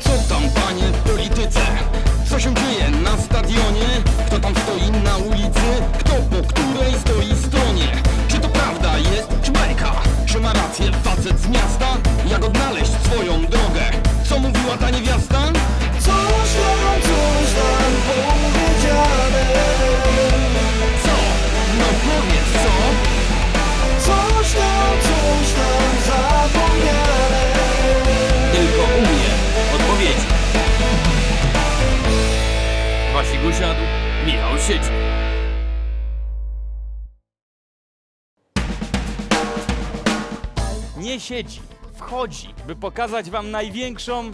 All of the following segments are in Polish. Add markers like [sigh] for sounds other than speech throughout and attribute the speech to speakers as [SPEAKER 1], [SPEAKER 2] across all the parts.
[SPEAKER 1] Co tam panie w polityce? Co się dzieje na stadionie? Kto tam stoi na ulicy? Kto po której stoi stronie? Czy to prawda jest, czy bajka? Czy ma rację facet z miasta? Usiadł, Michał siedzi
[SPEAKER 2] nie siedzi, wchodzi, by pokazać wam największą.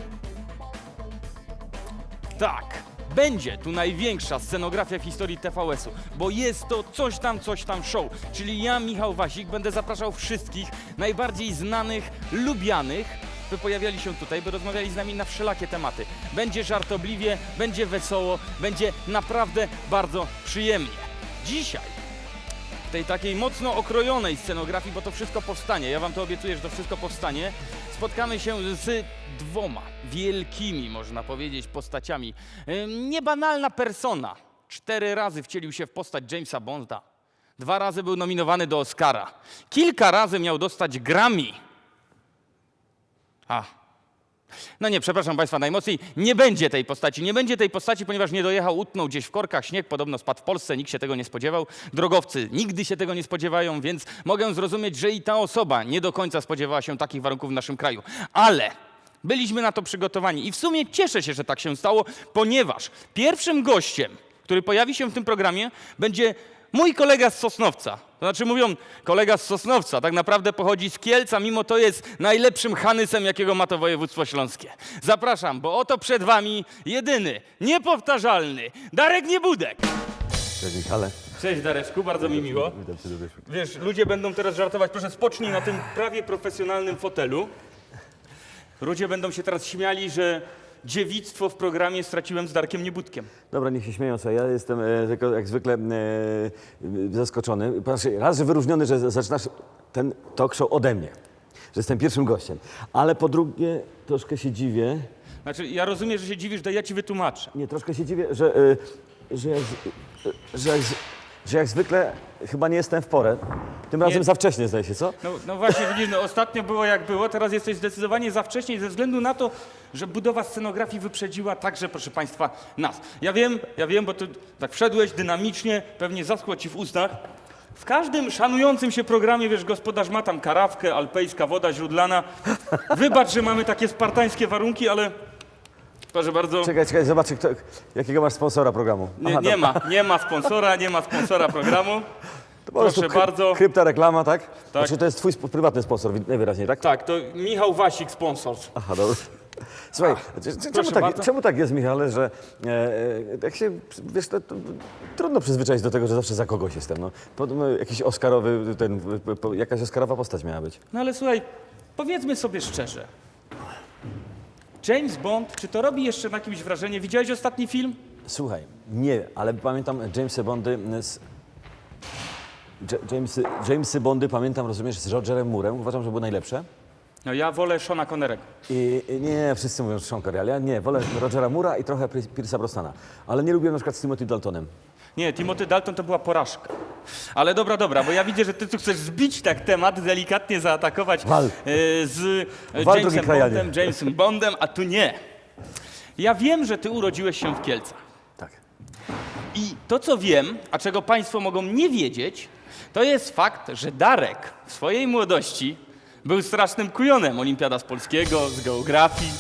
[SPEAKER 2] Tak, będzie tu największa scenografia w historii TVS-u, bo jest to coś tam, coś tam show. Czyli ja, Michał Wasik, będę zapraszał wszystkich najbardziej znanych, lubianych, by pojawiali się tutaj, by rozmawiali z nami na wszelakie tematy. Będzie żartobliwie, będzie wesoło, będzie naprawdę bardzo przyjemnie. Dzisiaj tej takiej mocno okrojonej scenografii, bo to wszystko powstanie. Ja wam to obiecuję, że to wszystko powstanie. Spotkamy się z dwoma wielkimi, można powiedzieć, postaciami. Niebanalna persona. Cztery razy wcielił się w postać Jamesa Bonda. Dwa razy był nominowany do Oscara. Kilka razy miał dostać Grammy. A, no nie, przepraszam Państwa najmocniej, nie będzie tej postaci. Nie będzie tej postaci, ponieważ nie dojechał, utknął gdzieś w korkach, śnieg podobno spadł w Polsce, nikt się tego nie spodziewał. Drogowcy nigdy się tego nie spodziewają, więc mogę zrozumieć, że i ta osoba nie do końca spodziewała się takich warunków w naszym kraju. Ale byliśmy na to przygotowani i w sumie cieszę się, że tak się stało, ponieważ pierwszym gościem, który pojawi się w tym programie, będzie mój kolega z Sosnowca. To znaczy mówią, kolega z Sosnowca, tak naprawdę pochodzi z Kielca, mimo to jest najlepszym hanysem, jakiego ma to województwo śląskie. Zapraszam, bo oto przed wami jedyny, niepowtarzalny, Darek Niebudek.
[SPEAKER 3] Cześć Michale.
[SPEAKER 2] Cześć Dareczku, bardzo mi miło.
[SPEAKER 3] Witam cię dobry.
[SPEAKER 2] Wiesz, ludzie będą teraz żartować, proszę spocznij na tym prawie profesjonalnym fotelu. Ludzie będą się teraz śmiali, że dziewictwo w programie straciłem z Darkiem Niebudkiem.
[SPEAKER 3] Dobra, niech się śmieją sobie. Ja jestem e, tylko jak zwykle e, zaskoczony. Znaczy, raz, że wyróżniony, że zaczynasz ten talk show ode mnie. Że jestem pierwszym gościem. Ale po drugie, troszkę się dziwię.
[SPEAKER 2] Znaczy, ja rozumiem, że się dziwisz, że ja ci wytłumaczę.
[SPEAKER 3] Nie, troszkę się dziwię, że, e, że, jak, z- e, że, jak, z- że jak zwykle chyba nie jestem w porę. Tym razem za wcześnie, zdaje się, co?
[SPEAKER 2] No, no właśnie, widzisz, no ostatnio było jak było, teraz jesteś zdecydowanie za wcześnie ze względu na to, że budowa scenografii wyprzedziła także, proszę Państwa, nas. Ja wiem, ja wiem, bo tu tak wszedłeś dynamicznie, pewnie zaschło Ci w ustach. W każdym szanującym się programie, wiesz, gospodarz ma tam karawkę, alpejska woda źródlana. Wybacz, że mamy takie spartańskie warunki, ale proszę bardzo,
[SPEAKER 3] Czekaj, czekaj, zobaczę, kto, jakiego masz sponsora programu.
[SPEAKER 2] nie,
[SPEAKER 3] Aha,
[SPEAKER 2] nie
[SPEAKER 3] dobra.
[SPEAKER 2] ma, nie ma sponsora, nie ma sponsora programu. [laughs]
[SPEAKER 3] To po prostu
[SPEAKER 2] proszę
[SPEAKER 3] kry-
[SPEAKER 2] bardzo.
[SPEAKER 3] Krypta reklama, tak? Znaczy, to jest twój sp- prywatny sponsor, wi- najwyraźniej, tak?
[SPEAKER 2] Tak, to Michał Wasik, sponsor.
[SPEAKER 3] Aha, dobra. Słuchaj, c- c- czemu
[SPEAKER 2] proszę
[SPEAKER 3] tak,
[SPEAKER 2] bardzo.
[SPEAKER 3] czemu tak jest, Michale, że e, e, jak się, wiesz, to, to, trudno przyzwyczaić do tego, że zawsze za kogoś jestem. No. No, jakiś Oscarowy, ten, po, jakaś Oscarowa postać miała być.
[SPEAKER 2] No ale słuchaj, powiedzmy sobie szczerze. James Bond, czy to robi jeszcze na kimś wrażenie? Widziałeś ostatni film?
[SPEAKER 3] Słuchaj, nie, ale pamiętam Jamesy Bondy z... Jamesy, Jamesy Bondy pamiętam, rozumiesz, z Rogerem Moorem. Uważam, że były najlepsze.
[SPEAKER 2] No ja wolę Shona Connerego.
[SPEAKER 3] I, i nie, wszyscy mówią, Sean Connery, ale ja nie, wolę Rogera Moora i trochę Pierce'a Brosnana. Ale nie lubiłem na przykład z Timothy Daltonem.
[SPEAKER 2] Nie, Timothy Dalton to była porażka. Ale dobra, dobra, bo ja widzę, że ty tu chcesz zbić tak temat, delikatnie zaatakować
[SPEAKER 3] Wal.
[SPEAKER 2] e, z e,
[SPEAKER 3] Wal,
[SPEAKER 2] Jamesem
[SPEAKER 3] krajanie.
[SPEAKER 2] Bondem, Jamesem Bondem, a tu nie. Ja wiem, że ty urodziłeś się w Kielcach.
[SPEAKER 3] Tak.
[SPEAKER 2] I to, co wiem, a czego Państwo mogą nie wiedzieć, to jest fakt, że Darek w swojej młodości był strasznym kujonem. Olimpiada z polskiego, z geografii,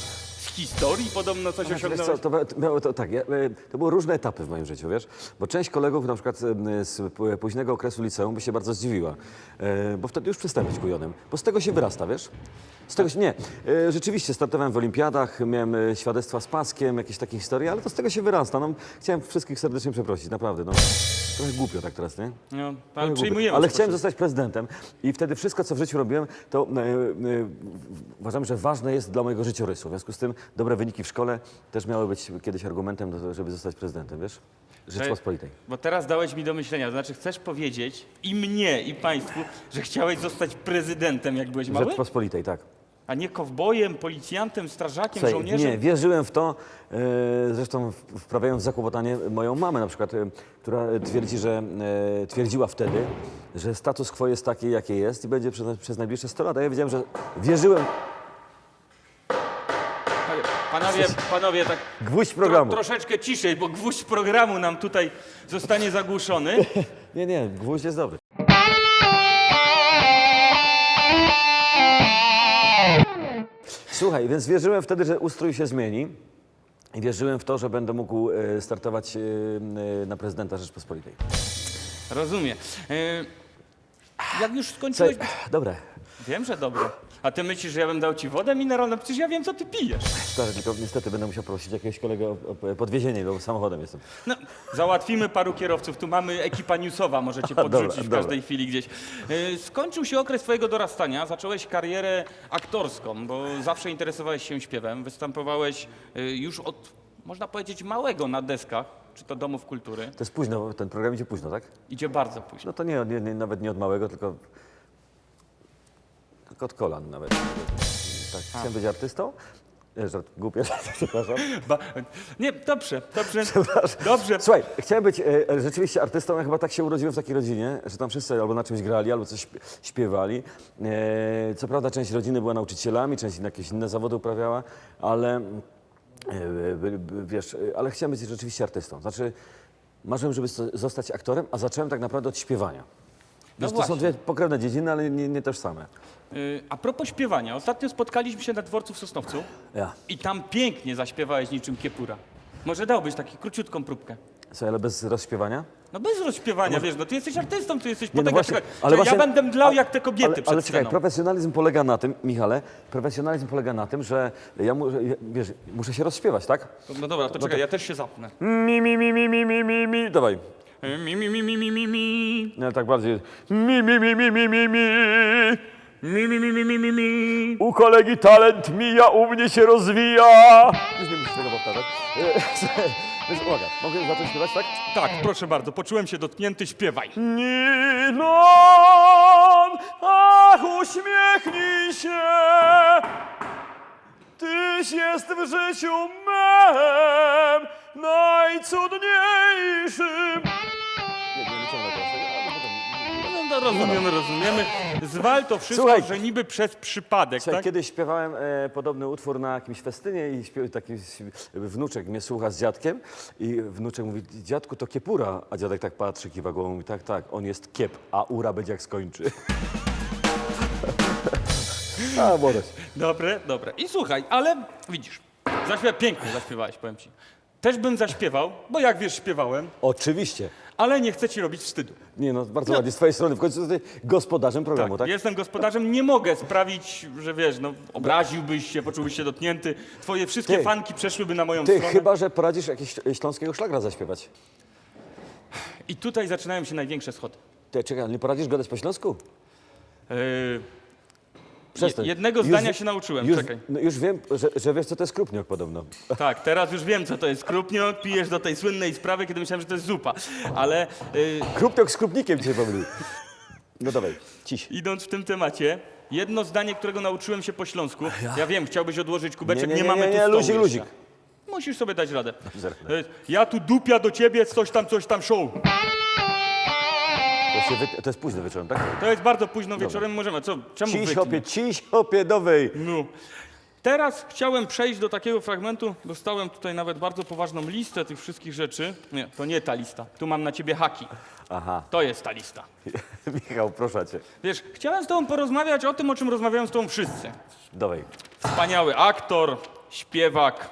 [SPEAKER 2] historii podobno coś
[SPEAKER 3] Wiesz co, to, to, miało to, tak, ja, e, to były różne etapy w moim życiu, wiesz? Bo część kolegów na przykład e, z p- późnego okresu liceum by się bardzo zdziwiła, e, bo wtedy już przestałem być kujonem, bo z tego się wyrasta, wiesz? Z tego się, nie, e, rzeczywiście startowałem w olimpiadach, miałem e, świadectwa z paskiem, jakieś takie historie, ale to z tego się wyrasta, no. Chciałem wszystkich serdecznie przeprosić, naprawdę, no. Trochę głupio tak teraz, nie?
[SPEAKER 2] No, ale
[SPEAKER 3] Trochę
[SPEAKER 2] przyjmujemy.
[SPEAKER 3] głupio. Ale chciałem zostać prezydentem i wtedy wszystko, co w życiu robiłem, to e, e, uważam, że ważne jest dla mojego życiorysu. W związku z tym dobre wyniki w szkole też miały być kiedyś argumentem, do, żeby zostać prezydentem, wiesz? Rzeczpospolitej.
[SPEAKER 2] Bo teraz dałeś mi do myślenia, to znaczy chcesz powiedzieć i mnie, i państwu, że chciałeś zostać prezydentem, jak byłeś mały?
[SPEAKER 3] Rzeczpospolitej, tak.
[SPEAKER 2] A nie kowbojem, policjantem, strażakiem,
[SPEAKER 3] Słuchaj,
[SPEAKER 2] żołnierzem?
[SPEAKER 3] nie, wierzyłem w to, e, zresztą w- wprawiając w zakłopotanie moją mamę na przykład, e, która twierdzi, że, e, twierdziła wtedy, że status quo jest taki, jakie jest i będzie przez, przez najbliższe 100 lat. A ja wiedziałem, że wierzyłem
[SPEAKER 2] Panowie, panowie, tak
[SPEAKER 3] gwóźdź
[SPEAKER 2] tro,
[SPEAKER 3] programu.
[SPEAKER 2] troszeczkę ciszej, bo gwóźdź programu nam tutaj zostanie zagłuszony. [laughs]
[SPEAKER 3] Nie, nie, gwóźdź jest dobry. Słuchaj, więc wierzyłem wtedy, że ustrój się zmieni i wierzyłem w to, że będę mógł e, startować e, e, na prezydenta Rzeczpospolitej.
[SPEAKER 2] Rozumiem. E, jak już skończyłeś...
[SPEAKER 3] Słuchaj, dobre.
[SPEAKER 2] Wiem, że dobre. A ty myślisz, że ja bym dał ci wodę mineralną? Przecież ja wiem, co ty pijesz.
[SPEAKER 3] Stary, tylko niestety będę musiał prosić jakiegoś kolegę o, o podwiezienie, bo samochodem jestem.
[SPEAKER 2] No, załatwimy paru kierowców. Tu mamy ekipa newsowa, możecie [laughs]
[SPEAKER 3] Dobra,
[SPEAKER 2] podrzucić w
[SPEAKER 3] dobra.
[SPEAKER 2] każdej chwili gdzieś. E, Skończył się okres twojego dorastania, zacząłeś karierę aktorską, bo zawsze interesowałeś się śpiewem. Występowałeś e, już od, można powiedzieć, małego na deskach, czy to domów kultury.
[SPEAKER 3] To jest późno, ten program idzie późno, tak?
[SPEAKER 2] Idzie bardzo późno.
[SPEAKER 3] No to nie, nie, nie nawet nie od małego, tylko, tylko od kolan nawet. Tak, chciałem być artystą. Nie, żart, głupie, [laughs] przepraszam.
[SPEAKER 2] Ba- nie, dobrze, dobrze, dobrze.
[SPEAKER 3] Słuchaj, chciałem być e, e, rzeczywiście artystą, ja chyba tak się urodziłem w takiej rodzinie, że tam wszyscy albo na czymś grali, albo coś śpie- śpiewali. E, co prawda część rodziny była nauczycielami, część jakieś inne zawody uprawiała, ale wiesz, e, ale chciałem być rzeczywiście artystą. Znaczy, marzyłem, żeby zo- zostać aktorem, a zacząłem tak naprawdę od śpiewania.
[SPEAKER 2] No
[SPEAKER 3] Wiesz, to są dwie pokrewne dziedziny, ale nie, nie tożsame.
[SPEAKER 2] Y, A propos śpiewania, ostatnio spotkaliśmy się na dworcu w Sosnowcu
[SPEAKER 3] Ja.
[SPEAKER 2] i tam pięknie zaśpiewałeś niczym kiepura. Może dałbyś taką króciutką próbkę?
[SPEAKER 3] Słuchaj, ale bez rozśpiewania?
[SPEAKER 2] No bez rozśpiewania, wiesz, no ty jesteś artystą, ty jesteś
[SPEAKER 3] no
[SPEAKER 2] potęga.
[SPEAKER 3] właśnie,
[SPEAKER 2] Czekaj,
[SPEAKER 3] ale
[SPEAKER 2] czekaj, ja
[SPEAKER 3] właśnie-
[SPEAKER 2] będę mdlał jak te kobiety
[SPEAKER 3] ale,
[SPEAKER 2] przed
[SPEAKER 3] ale czekaj,
[SPEAKER 2] sceną.
[SPEAKER 3] profesjonalizm polega na tym, Michale, profesjonalizm polega na tym, że ja, mu, ja wiesz, muszę się rozśpiewać, tak?
[SPEAKER 2] No dobra, to czekaj, ja też się zapnę.
[SPEAKER 3] Mi, mi, mi, mi, mi, mi, mi, mi. Dawaj.
[SPEAKER 2] Mi, mi, mi, mi, mi, mi, mi.
[SPEAKER 3] Nie, tak bardziej. Mi, mi, mi, mi, mi, mi, mi.
[SPEAKER 2] Mi, mi, mi, mi, mi, mi, mi.
[SPEAKER 3] U kolegi talent mija, u mnie się rozwija. Już nie musisz tego powtarzać. E, [laughs] Więc uwaga, mogę zacząć śpiewać, tak?
[SPEAKER 2] Tak, proszę bardzo, poczułem się dotknięty, śpiewaj.
[SPEAKER 3] Nilon, ach uśmiechnij się, Tyś jest w życiu mem najcudniejszym. Nie, nie liczone teraz, ale potem...
[SPEAKER 2] No, no rozumiemy, rozumiemy. Zwal to wszystko,
[SPEAKER 3] Słuchaj.
[SPEAKER 2] że niby przez przypadek,
[SPEAKER 3] Słuchaj,
[SPEAKER 2] tak?
[SPEAKER 3] kiedyś śpiewałem e, podobny utwór na jakimś festynie i śpiew, taki s- wnuczek mnie słucha z dziadkiem i wnuczek mówi, dziadku to kiepura, a dziadek tak patrzy, kiwa głową, mówi, tak, tak, on jest kiep, a ura będzie jak skończy. [laughs] a, młodość.
[SPEAKER 2] Dobre, dobre. I słuchaj, ale widzisz, zaśpiewa, pięknie zaśpiewałeś, powiem ci. Też bym zaśpiewał, bo jak wiesz, śpiewałem,
[SPEAKER 3] Oczywiście.
[SPEAKER 2] Ale nie chcę ci robić wstydu.
[SPEAKER 3] Nie no, bardzo ładnie z twojej strony, w końcu jesteś gospodarzem programu, tak?
[SPEAKER 2] Jestem gospodarzem, nie mogę sprawić, że wiesz, no obraziłbyś się, poczułbyś się dotknięty. Twoje wszystkie
[SPEAKER 3] Ty.
[SPEAKER 2] fanki przeszłyby na moją
[SPEAKER 3] Ty
[SPEAKER 2] stronę.
[SPEAKER 3] chyba, że poradzisz jakieś śląskiego szlagra zaśpiewać.
[SPEAKER 2] I tutaj zaczynają się największe schody.
[SPEAKER 3] Ty, czekaj, ale nie poradzisz gadać po śląsku?
[SPEAKER 2] Yy,
[SPEAKER 3] Przestań.
[SPEAKER 2] Je- jednego zdania się nauczyłem,
[SPEAKER 3] już,
[SPEAKER 2] czekaj.
[SPEAKER 3] No już wiem, że, że wiesz, co to jest krupniok podobno. [laughs]
[SPEAKER 2] tak, teraz już wiem, co to jest krupnio. Pijesz do tej słynnej sprawy, kiedy myślałem, że to jest zupa. Ale yy,
[SPEAKER 3] Krupniok z krupnikiem cię pomylił. No dawaj, ciś.
[SPEAKER 2] idąc w tym temacie, jedno zdanie, którego nauczyłem się po śląsku. Ja, wiem, chciałbyś odłożyć kubeczek, nie,
[SPEAKER 3] Nie, nie,
[SPEAKER 2] mamy
[SPEAKER 3] nie,
[SPEAKER 2] tu
[SPEAKER 3] nie,
[SPEAKER 2] stołu
[SPEAKER 3] luzik,
[SPEAKER 2] jeszcze.
[SPEAKER 3] luzik.
[SPEAKER 2] Musisz sobie dać radę. Jest, Ja tu dupia do ciebie, coś tam, coś tam show.
[SPEAKER 3] To, się wy... to jest późny wieczorem, tak?
[SPEAKER 2] To jest bardzo późno wieczorem, możemy, co, czemu
[SPEAKER 3] Ciś,
[SPEAKER 2] wytnę?
[SPEAKER 3] hopie, ciś, hopie, dowej.
[SPEAKER 2] No. Teraz chciałem przejść do takiego fragmentu. Dostałem tutaj nawet bardzo poważną listę tych wszystkich rzeczy. Nie, to nie ta lista. Tu mam na ciebie haki.
[SPEAKER 3] Aha,
[SPEAKER 2] To jest ta lista. [laughs]
[SPEAKER 3] Michał, proszę cię.
[SPEAKER 2] Wiesz, chciałem z tobą porozmawiać o tym, o czym rozmawiają z tobą wszyscy.
[SPEAKER 3] Dawaj.
[SPEAKER 2] Wspaniały aktor, śpiewak,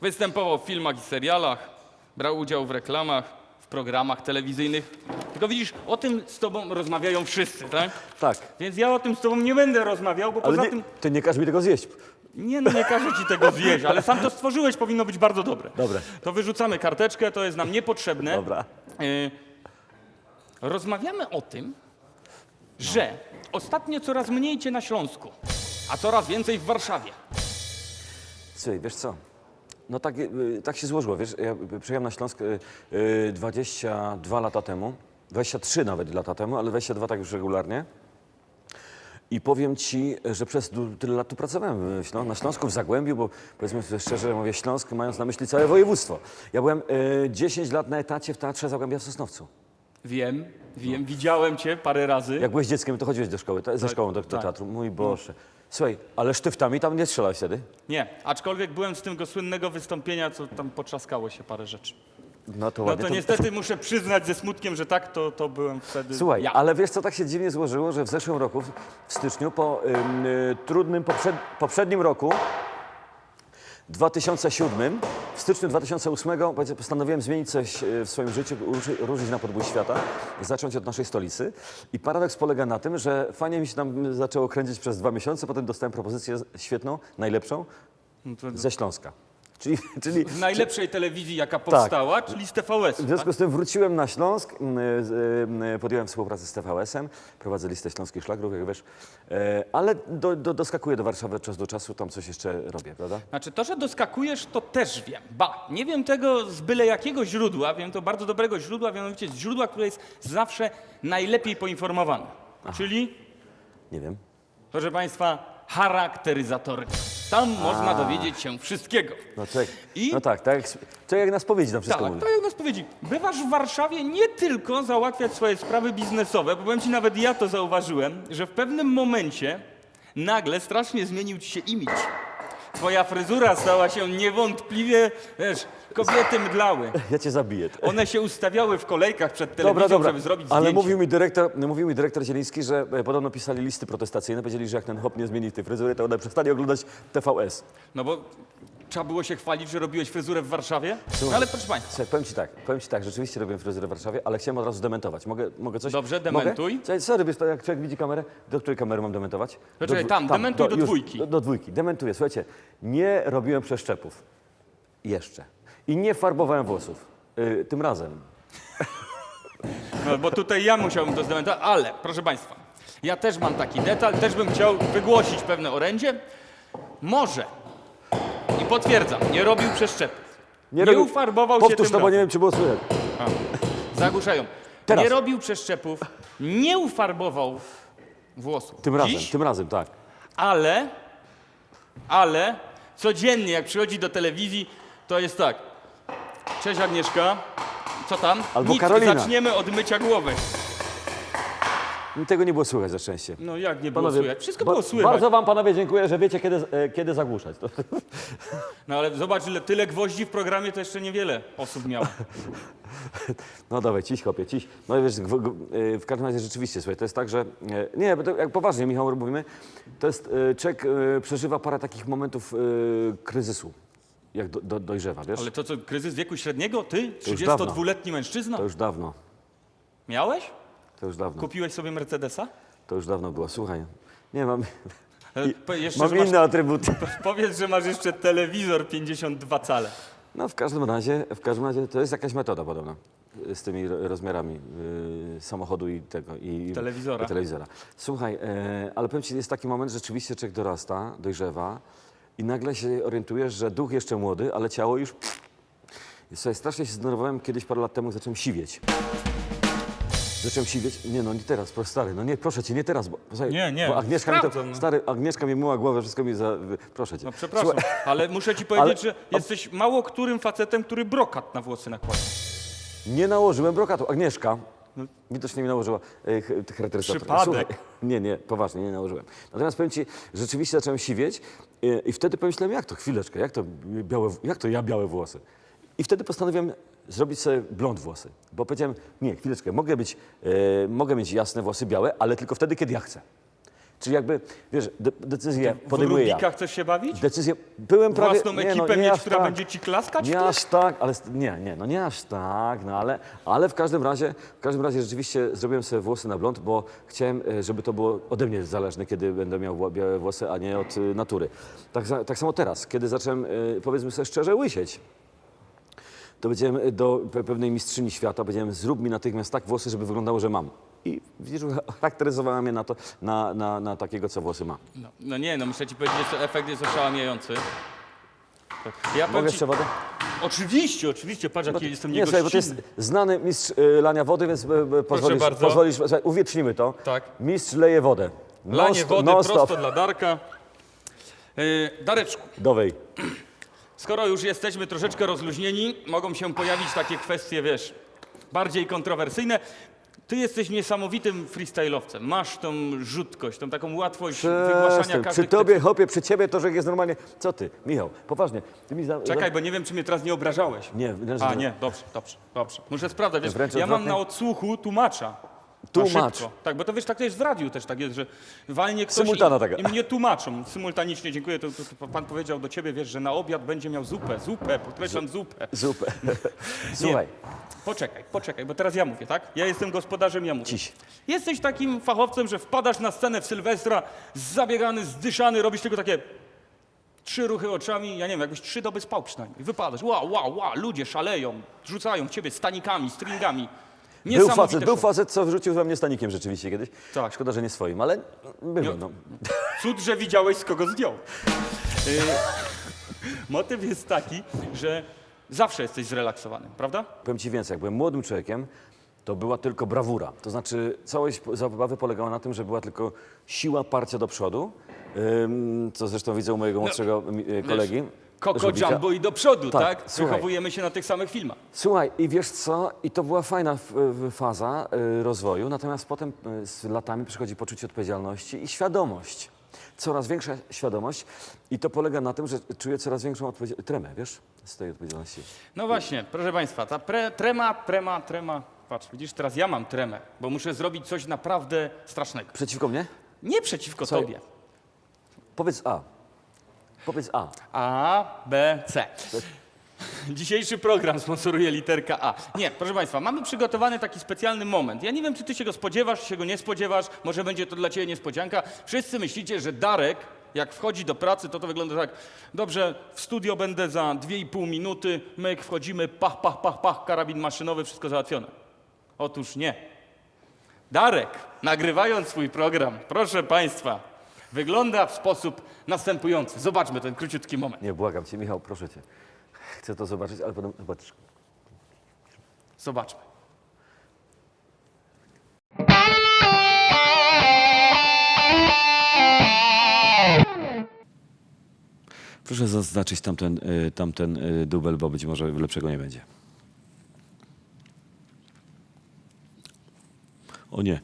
[SPEAKER 2] występował w filmach i serialach, brał udział w reklamach, programach telewizyjnych. Tylko widzisz, o tym z tobą rozmawiają wszyscy, tak?
[SPEAKER 3] Tak.
[SPEAKER 2] Więc ja o tym z tobą nie będę rozmawiał, bo
[SPEAKER 3] Ale
[SPEAKER 2] poza
[SPEAKER 3] nie,
[SPEAKER 2] tym...
[SPEAKER 3] ty nie każ mi tego zjeść.
[SPEAKER 2] Nie, no nie każę ci tego zjeść, ale sam to stworzyłeś, powinno być bardzo dobre.
[SPEAKER 3] Dobre.
[SPEAKER 2] To wyrzucamy karteczkę, to jest nam niepotrzebne.
[SPEAKER 3] Dobra.
[SPEAKER 2] Y, rozmawiamy o tym, że ostatnio coraz mniej cię na Śląsku, a coraz więcej w Warszawie.
[SPEAKER 3] Słuchaj, wiesz co? No tak, y, tak się złożyło, wiesz, ja y, przyjechałem na Śląsk y, y, 22 lata temu, 23 nawet lata temu, ale 22 tak już regularnie. I powiem ci, że przez tyle lat tu pracowałem na Śląsku, w Zagłębiu, bo powiedzmy sobie szczerze, mówię Śląsk, mając na myśli całe województwo. Ja byłem y, 10 lat na etacie w Teatrze Zagłębia w Sosnowcu.
[SPEAKER 2] Wiem, wiem, widziałem cię parę razy.
[SPEAKER 3] Jak byłeś dzieckiem, to chodziłeś do szkoły, te- ze szkołą do, do
[SPEAKER 2] tak.
[SPEAKER 3] teatru. Mój Boże. Słuchaj, ale sztyftami tam nie strzelałeś wtedy?
[SPEAKER 2] Nie, aczkolwiek byłem z tego słynnego wystąpienia, co tam potrzaskało się parę rzeczy.
[SPEAKER 3] No to
[SPEAKER 2] No
[SPEAKER 3] ładnie.
[SPEAKER 2] to niestety muszę przyznać ze smutkiem, że tak, to, to byłem wtedy
[SPEAKER 3] Słuchaj,
[SPEAKER 2] ja.
[SPEAKER 3] ale wiesz co, tak się dziwnie złożyło, że w zeszłym roku, w- w styczniu, po ym, y, trudnym poprzed, poprzednim roku, 2007, w styczniu 2008 powiedz- postanowiłem zmienić coś y, w swoim życiu, ruszyć na podbój świata, zacząć od naszej stolicy. I paradoks polega na tym, że fajnie mi się tam zaczęło kręcić przez dwa miesiące, potem dostałem propozycję świetną, najlepszą,
[SPEAKER 2] No
[SPEAKER 3] ze Śląska. Czyli, czyli,
[SPEAKER 2] w najlepszej telewizji, jaka powstała, czyli z TVS.
[SPEAKER 3] w związku z tym wróciłem na Śląsk, m, z- m, podjąłem współpracę z TVS-em, prowadzę listę śląskich szlagrów, jak wiesz, e, ale do, do, doskakuję do Warszawy od czasu do czasu, tam coś jeszcze robię, prawda?
[SPEAKER 2] Znaczy to, że doskakujesz, to też wiem. Ba, nie wiem tego z byle jakiego źródła, wiem to bardzo dobrego źródła, mianowicie z źródła, które jest zawsze najlepiej poinformowane. Czyli,
[SPEAKER 3] Nie wiem.
[SPEAKER 2] proszę Państwa, charakteryzatorka. Tam można dowiedzieć się wszystkiego.
[SPEAKER 3] No, tak,
[SPEAKER 2] I-
[SPEAKER 3] no tak, tak, jak, to jak na spowiedzi tam wszystko
[SPEAKER 2] Tak,
[SPEAKER 3] mówi.
[SPEAKER 2] to jak nas powiedzi. Bywasz w Warszawie nie tylko załatwiać swoje sprawy biznesowe, bo powiem ci, nawet ja to zauważyłem, że w pewnym momencie nagle strasznie zmienił ci się imidż. Twoja fryzura stała się niewątpliwie, wiesz, kobiety mdlały. [laughs]
[SPEAKER 3] Ja cię zabiję.
[SPEAKER 2] One się ustawiały w kolejkach przed telewizją, żeby zrobić
[SPEAKER 3] ale
[SPEAKER 2] zdjęcie.
[SPEAKER 3] mówił mi, dyrektor, mówił mi dyrektor Zieliński, że e, podobno pisali listy protestacyjne, powiedzieli, że jak ten hop nie zmieni tej fryzury, to one przestali oglądać TVS.
[SPEAKER 2] No bo trzeba było się chwalić, że robiłeś fryzurę w Warszawie. No, ale proszę Państwa,
[SPEAKER 3] Słuchaj, powiem ci tak, powiem ci tak, rzeczywiście robiłem fryzurę w Warszawie, ale chciałem od razu dementować. Mogę, mogę coś?
[SPEAKER 2] Dobrze,
[SPEAKER 3] Mogę?
[SPEAKER 2] dementuj.
[SPEAKER 3] Słuchaj, sorry, wiesz, to jak człowiek widzi kamerę, do której kamery mam dementować?
[SPEAKER 2] Poczekaj,
[SPEAKER 3] dwu-
[SPEAKER 2] tam, dementuj do
[SPEAKER 3] już,
[SPEAKER 2] dwójki.
[SPEAKER 3] Do, do dwójki, dementuję. Słuchajcie, nie robiłem przeszczepów. Jeszcze. I nie farbowałem włosów. Y, tym razem. [laughs]
[SPEAKER 2] No, bo tutaj ja musiałbym to zdementować, ale proszę Państwa, ja też mam taki detal, też bym chciał wygłosić pewne orędzie. Może, potwierdzam, nie robił przeszczepów. Nie,
[SPEAKER 3] robił-
[SPEAKER 2] ufarbował się
[SPEAKER 3] Powtórz
[SPEAKER 2] tym
[SPEAKER 3] to, bo nie
[SPEAKER 2] razem.
[SPEAKER 3] wiem, czy było słychać.
[SPEAKER 2] Zagłuszają.
[SPEAKER 3] Teraz.
[SPEAKER 2] Nie robił przeszczepów, nie ufarbował włosów.
[SPEAKER 3] Tym razem,
[SPEAKER 2] Dziś,
[SPEAKER 3] tym razem, tak.
[SPEAKER 2] ale, ale codziennie jak przychodzi do telewizji, to jest tak. Cześć Agnieszka, co tam?
[SPEAKER 3] Albo
[SPEAKER 2] Nic,
[SPEAKER 3] Karolina.
[SPEAKER 2] zaczniemy od mycia głowy.
[SPEAKER 3] Tego nie było słychać za szczęście.
[SPEAKER 2] No jak nie było słychać? Wszystko było słychać.
[SPEAKER 3] Bardzo wam panowie dziękuję, że wiecie, kiedy, e, kiedy zagłuszać. To,
[SPEAKER 2] No ale zobacz, ile tyle gwoździ w programie to jeszcze niewiele osób miało. [laughs]
[SPEAKER 3] No dawaj, ciś chłopie, ciś. No wiesz, w, w, w każdym razie rzeczywiście, słuchaj, to jest tak, że... e, Nie, bo to, jak poważnie, Michał, mówimy, to jest... e, Człowiek e, przeżywa parę takich momentów e, kryzysu, jak do, do, dojrzewa, wiesz?
[SPEAKER 2] Ale to co, kryzys wieku średniego? Ty,
[SPEAKER 3] już dawno.
[SPEAKER 2] 32-letni mężczyzna?
[SPEAKER 3] To już dawno,
[SPEAKER 2] Miałeś?
[SPEAKER 3] To już dawno,
[SPEAKER 2] Kupiłeś sobie Mercedesa?
[SPEAKER 3] to już dawno było. Słuchaj, nie, mam,
[SPEAKER 2] E, po- Jeszcze,
[SPEAKER 3] mam
[SPEAKER 2] że masz,
[SPEAKER 3] inne atrybuty. [laughs]
[SPEAKER 2] Powiedz, że masz jeszcze telewizor 52 cale.
[SPEAKER 3] No w każdym razie, w każdym razie to jest jakaś metoda podobna y, z tymi ro- rozmiarami y, samochodu i tego i
[SPEAKER 2] Telewizora.
[SPEAKER 3] I telewizora. Słuchaj, e, ale powiem ci, jest taki moment, że rzeczywiście człowiek dorasta, dojrzewa i nagle się orientujesz, że duch jeszcze młody, ale ciało już. Słuchaj, strasznie się zdenerwowałem kiedyś parę lat temu, zacząłem siwieć. Zacząłem siwieć. Nie no, nie teraz, proszę stary, no nie, proszę cię, nie teraz, bo, słuchaj,
[SPEAKER 2] Nie, nie,
[SPEAKER 3] bo Agnieszka mi to,
[SPEAKER 2] sprawdzam, no.
[SPEAKER 3] stary, Agnieszka mi myła głowę, wszystko mi za, proszę cię.
[SPEAKER 2] No przepraszam,
[SPEAKER 3] Słuchaj,
[SPEAKER 2] ale muszę ci powiedzieć,
[SPEAKER 3] Ale-
[SPEAKER 2] że jesteś mało którym facetem, który brokat na włosy nakłada.
[SPEAKER 3] Nie nałożyłem brokatu. Agnieszka widocznie mi nałożyła e, ch- tych.
[SPEAKER 2] Przypadek.
[SPEAKER 3] Słuchaj, Nie, nie, poważnie, nie nałożyłem. Natomiast powiem ci, rzeczywiście zacząłem siwieć e, i wtedy pomyślałem, jak to, chwileczkę, jak to, białe, jak to ja białe włosy? I wtedy postanowiłem zrobić sobie blond włosy, bo powiedziałem, nie, chwileczkę, mogę, być, e, mogę mieć jasne włosy białe, ale tylko wtedy, kiedy ja chcę. Czyli jakby, wiesz, de, decyzję
[SPEAKER 2] W
[SPEAKER 3] podejmuję ja.
[SPEAKER 2] Rubika chcesz się bawić?
[SPEAKER 3] Decyzję, byłem prawie...
[SPEAKER 2] Własną
[SPEAKER 3] nie, no,
[SPEAKER 2] ekipę
[SPEAKER 3] nie
[SPEAKER 2] mieć,
[SPEAKER 3] aż
[SPEAKER 2] która
[SPEAKER 3] tak.
[SPEAKER 2] będzie ci klaskać? w
[SPEAKER 3] Nie aż tak, ale nie, nie, no nie aż tak, no ale, ale w każdym razie, w każdym razie rzeczywiście zrobiłem sobie włosy na blond, bo chciałem, e, żeby to było ode mnie zależne, kiedy będę miał białe włosy, a nie od y, natury. Tak, tak samo teraz, kiedy zacząłem, powiedzmy sobie szczerze, łysieć. To powiedziałem do pe- pewnej mistrzyni świata, powiedziałem, zrób mi natychmiast tak włosy, żeby wyglądało, że mam. I widzisz, [laughs] charakteryzowała mnie na to, na, na, na takiego, co włosy ma.
[SPEAKER 2] No, no nie, no muszę ci powiedzieć, że efekt jest oszałamiający. Ja
[SPEAKER 3] Mogę
[SPEAKER 2] ci,
[SPEAKER 3] jeszcze wodę?
[SPEAKER 2] oczywiście, oczywiście, patrz jaki jestem
[SPEAKER 3] Nie, słuchaj, bo to jest
[SPEAKER 2] niegościnny.
[SPEAKER 3] znany mistrz y, lania wody, więc y, y, pozwolisz,
[SPEAKER 2] bardzo.
[SPEAKER 3] pozwolisz słuchaj, uwiecznimy to.
[SPEAKER 2] Tak.
[SPEAKER 3] Mistrz leje wodę.
[SPEAKER 2] Lanie
[SPEAKER 3] Non-stop-
[SPEAKER 2] wody
[SPEAKER 3] non-stop.
[SPEAKER 2] prosto dla Darka. Yy, Dareczku,
[SPEAKER 3] Dowej.
[SPEAKER 2] Skoro już jesteśmy troszeczkę rozluźnieni, mogą się pojawić takie kwestie, wiesz, bardziej kontrowersyjne. Ty jesteś niesamowitym freestyle'owcem. Masz tą rzutkość, tą taką łatwość wygłaszania
[SPEAKER 3] Przestań.
[SPEAKER 2] każdych
[SPEAKER 3] Przy tobie, hopie, przy ciebie to, że jest normalnie... Co ty? Michał, poważnie. Ty mi za...
[SPEAKER 2] Czekaj, bo nie wiem, czy mnie teraz nie obrażałeś.
[SPEAKER 3] Nie, wręcz
[SPEAKER 2] A,
[SPEAKER 3] nie.
[SPEAKER 2] nie, dobrze, dobrze, dobrze. Muszę sprawdzać, wiesz,
[SPEAKER 3] Wręcz
[SPEAKER 2] ja mam
[SPEAKER 3] odwrotnie.
[SPEAKER 2] na odsłuchu tłumacza. Na
[SPEAKER 3] Tłumacz.
[SPEAKER 2] Tak, bo to wiesz, tak to jest w radiu też tak jest, że walnie ktoś
[SPEAKER 3] Symultana
[SPEAKER 2] i,
[SPEAKER 3] taka.
[SPEAKER 2] i mnie tłumaczą. Symultanicznie, dziękuję. To, to, to pan powiedział do ciebie, wiesz, że na obiad będzie miał zupę, zupę, podkreślam zupę.
[SPEAKER 3] Zupę. [laughs] Słuchaj,
[SPEAKER 2] Poczekaj, poczekaj, bo teraz ja mówię, tak? Ja jestem gospodarzem, ja mówię.
[SPEAKER 3] Ciś.
[SPEAKER 2] Jesteś takim fachowcem, że wpadasz na scenę w Sylwestra, zabiegany, zdyszany, robisz tylko takie trzy ruchy oczami, ja nie wiem, jakbyś trzy doby spał przynajmniej. Wypadasz, wow, wow, wow, ludzie szaleją, rzucają w ciebie stanikami, stringami.
[SPEAKER 3] Był
[SPEAKER 2] Niesamowite
[SPEAKER 3] facet, był
[SPEAKER 2] show.
[SPEAKER 3] facet, co wyrzucił we mnie stanikiem rzeczywiście kiedyś.
[SPEAKER 2] Tak.
[SPEAKER 3] Szkoda, że nie swoim, ale było, no.
[SPEAKER 2] Cud, że widziałeś, z kogo zdjął. Y, Motyw jest taki, że zawsze jesteś zrelaksowany, prawda?
[SPEAKER 3] Powiem ci więcej, jak byłem młodym człowiekiem, to była tylko brawura. To znaczy całość zabawy polegała na tym, że była tylko siła parcia do przodu, ym, co zresztą widzę u mojego młodszego mi- e, kolegi.
[SPEAKER 2] Koko. Jumbo i do przodu,
[SPEAKER 3] Tak,
[SPEAKER 2] tak?
[SPEAKER 3] słuchaj.
[SPEAKER 2] Wychowujemy się na tych samych filmach.
[SPEAKER 3] Słuchaj, i wiesz co? I to była fajna f- f- faza y, rozwoju, natomiast potem y, z latami przychodzi poczucie odpowiedzialności i świadomość. Coraz większa świadomość i to polega na tym, że czuję coraz większą odpowiedzialność, tremę, wiesz, z tej odpowiedzialności.
[SPEAKER 2] No właśnie, proszę Państwa, ta pre, trema, trema, trema. Patrz, widzisz, teraz ja mam tremę, bo muszę zrobić coś naprawdę strasznego.
[SPEAKER 3] Przeciwko mnie?
[SPEAKER 2] Nie przeciwko
[SPEAKER 3] Słuchaj.
[SPEAKER 2] Tobie.
[SPEAKER 3] Powiedz A. Powiedz A.
[SPEAKER 2] A, B, C. [laughs] Dzisiejszy program sponsoruje literka A. Nie, proszę Państwa, mamy przygotowany taki specjalny moment. Ja nie wiem, czy Ty się go spodziewasz, czy się go nie spodziewasz. Może będzie to dla Ciebie niespodzianka. Wszyscy myślicie, że Darek, jak wchodzi do pracy, to to wygląda tak. Dobrze, w studio będę za 2,5 minuty. My jak wchodzimy, pach, pach, pach, pach, karabin maszynowy, wszystko załatwione. Otóż nie. Darek, nagrywając swój program, proszę Państwa, wygląda w sposób następujący. Zobaczmy ten króciutki moment.
[SPEAKER 3] Nie, błagam cię, Michał, proszę cię. Chcę to zobaczyć, ale potem zobaczysz.
[SPEAKER 2] Zobaczmy.
[SPEAKER 3] Proszę zaznaczyć tamten, y, tamten y, dubel, bo być może lepszego nie będzie. O nie.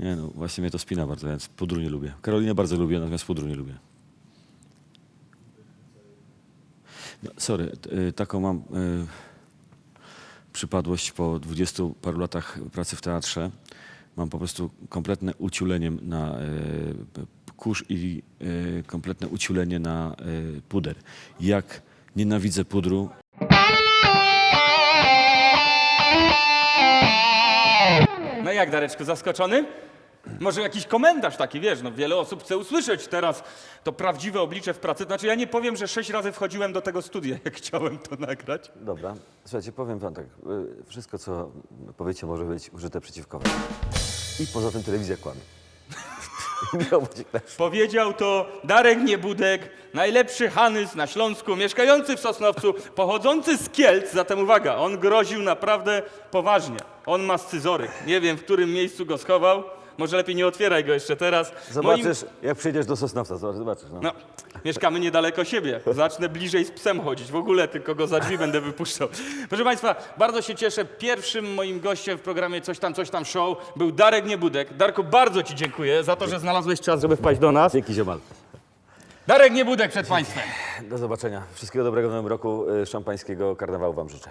[SPEAKER 3] Nie no, właśnie mnie to spina bardzo, więc pudru nie lubię. Karolinę bardzo lubię, natomiast pudru nie lubię. No, sorry, y, taką mam y, przypadłość po dwudziestu paru latach pracy w teatrze. Mam po prostu kompletne uciulenie na y, kurz i y, kompletne uciulenie na y, puder. Jak nienawidzę pudru,
[SPEAKER 2] No jak, Dareczku, zaskoczony? Może jakiś komentarz taki, wiesz, no wiele osób chce usłyszeć teraz to prawdziwe oblicze w pracy. Znaczy ja nie powiem, że sześć razy wchodziłem do tego studia, [laughs] jak chciałem to nagrać.
[SPEAKER 3] Dobra, słuchajcie, powiem wam tak, y, wszystko co powiecie może być użyte przeciwko wam. I poza tym telewizja kłamie. [laughs] Michał Wójcik też.
[SPEAKER 2] Powiedział to Darek Niebudek, najlepszy Hanys na Śląsku, mieszkający w Sosnowcu, pochodzący z Kielc, zatem uwaga, on groził naprawdę poważnie. On ma scyzoryk. Nie wiem, w którym miejscu go schował. Może lepiej nie otwieraj go jeszcze teraz. Moim-
[SPEAKER 3] Zobaczysz, jak przyjdziesz do Sosnowca, zobacz- zobaczysz. No.
[SPEAKER 2] No, mieszkamy niedaleko siebie. Zacznę bliżej z psem chodzić. W ogóle tylko go za drzwi będę wypuszczał. Proszę Państwa, bardzo się cieszę. Pierwszym moim gościem w programie Coś tam, coś tam show był Darek Niebudek. Darku, bardzo Ci dziękuję za to, że znalazłeś czas, żeby wpaść do nas.
[SPEAKER 3] Dzięki ziomal.
[SPEAKER 2] Darek Niebudek przed Państwem.
[SPEAKER 3] Do zobaczenia. Wszystkiego dobrego w nowym roku. y, Szampańskiego karnawału wam życzę.